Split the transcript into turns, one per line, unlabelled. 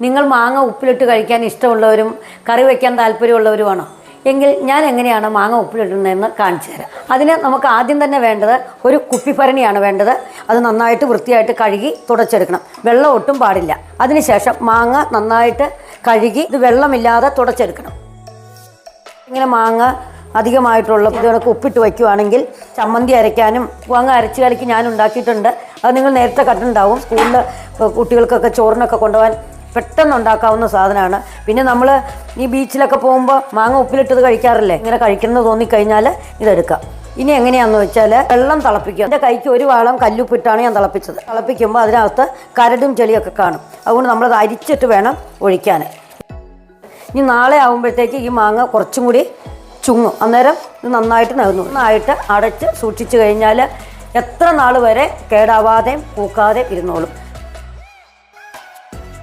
നിങ്ങൾ മാങ്ങ ഉപ്പിലിട്ട് കഴിക്കാൻ ഇഷ്ടമുള്ളവരും കറി വയ്ക്കാൻ താല്പര്യമുള്ളവരുമാണോ? എങ്കിൽ ഞാൻ എങ്ങനെയാണ് മാങ്ങ ഉപ്പിലിടുന്നതെന്ന് കാണിച്ചു തരാം. അതിന് നമുക്ക് ആദ്യം തന്നെ വേണ്ടത് ഒരു കുപ്പിപ്പരണിയാണ് വേണ്ടത്. അത് നന്നായിട്ട് വൃത്തിയായിട്ട് കഴുകി തുടച്ചെടുക്കണം. വെള്ളം ഒട്ടും പാടില്ല. അതിനുശേഷം മാങ്ങ നന്നായിട്ട് കഴുകി ഇത് വെള്ളമില്ലാതെ തുടച്ചെടുക്കണം. ഇങ്ങനെ മാങ്ങ അധികമായിട്ടുള്ള ഇതൊക്കെ ഉപ്പിട്ട് വയ്ക്കുവാണെങ്കിൽ ചമ്മന്തി അരയ്ക്കാനും മാങ്ങ അരച്ച് കലക്കി ഞാൻ ഉണ്ടാക്കിയിട്ടുണ്ട്. അത് നിങ്ങൾ നേരത്തെ കണ്ടിട്ടുണ്ടാവും. സ്കൂളിൽ കുട്ടികൾക്കൊക്കെ ചോറിനൊക്കെ കൊണ്ടുപോകാൻ പെട്ടെന്ന് ഉണ്ടാക്കാവുന്ന സാധനമാണ്. പിന്നെ നമ്മൾ ഈ ബീച്ചിലൊക്കെ പോകുമ്പോൾ മാങ്ങ ഉപ്പിലിട്ടത് കഴിക്കാറില്ലേ? ഇങ്ങനെ കഴിക്കണമെന്ന് തോന്നിക്കഴിഞ്ഞാൽ ഇതെടുക്കാം. ഇനി എങ്ങനെയാണെന്ന് വെച്ചാൽ വെള്ളം തിളപ്പിക്കുക. എന്റെ കൈക്ക് ഒരു വാളം കല്ലുപ്പിട്ടാണ് ഞാൻ തിളപ്പിച്ചത്. തിളപ്പിക്കുമ്പോൾ അതിനകത്ത് കരടും ചെളിയൊക്കെ കാണും. അതുകൊണ്ട് നമ്മളത് അരിച്ചിട്ട് വേണം ഒഴിക്കാൻ ഇനി നാളെ ആകുമ്പോഴത്തേക്ക് ഈ മാങ്ങ കുറച്ചും കൂടി ചുങ്ങും. അന്നേരം ഇത് നന്നായിട്ട് നിറഞ്ഞു. നന്നായിട്ട് അടച്ച് സൂക്ഷിച്ചു കഴിഞ്ഞാൽ എത്ര നാൾ വരെ കേടാവാതെയും പൂക്കാതെ ഇരുന്നോളും.